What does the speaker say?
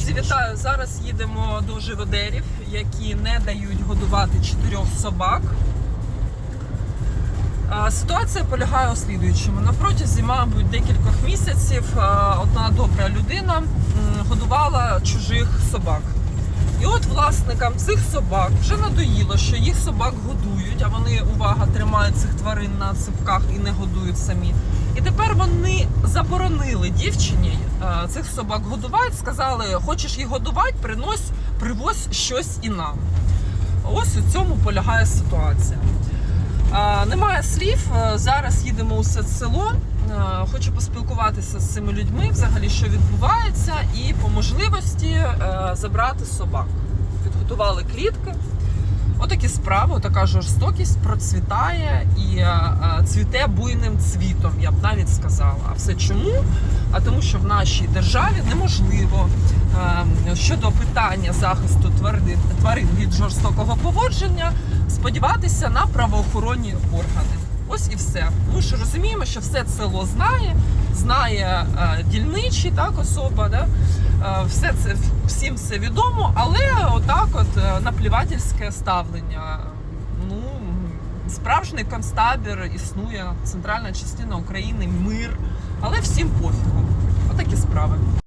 Друзі, вітаю! Зараз їдемо до живодерів, які не дають годувати чотирьох собак. Ситуація полягає у слідуючому. На протязі, мабуть, декількох місяців одна добра людина годувала чужих собак. І от власникам цих собак вже надоїло, що їх собак годують, а вони, увага, тримають цих тварин на цепках і не годують самі. І тепер вони заборонили дівчині е, цих собак годувати, сказали, хочеш їх годувати, принось, привозь щось і нам. Ось у цьому полягає ситуація. Е, Немає слів. е, Зараз їдемо у село. Хочу поспілкуватися з цими людьми, взагалі, що відбувається, і по можливості забрати собак. Підготували клітки. Отакі справи, така жорстокість процвітає і е, е, цвіте буйним цвітом, я б навіть сказала. А все чому? А тому, що в нашій державі неможливо е, щодо питання захисту тварин, від жорстокого поводження сподіватися на правоохоронні органи. Ось і все. Ми ж розуміємо, що все село знає, знає е, дільничий так особа, да? Все це всім все відомо, але отак, от наплівательське ставлення. Ну справжній концтабір існує, центральна частина України, мир, але всім пофігу. Отакі справи.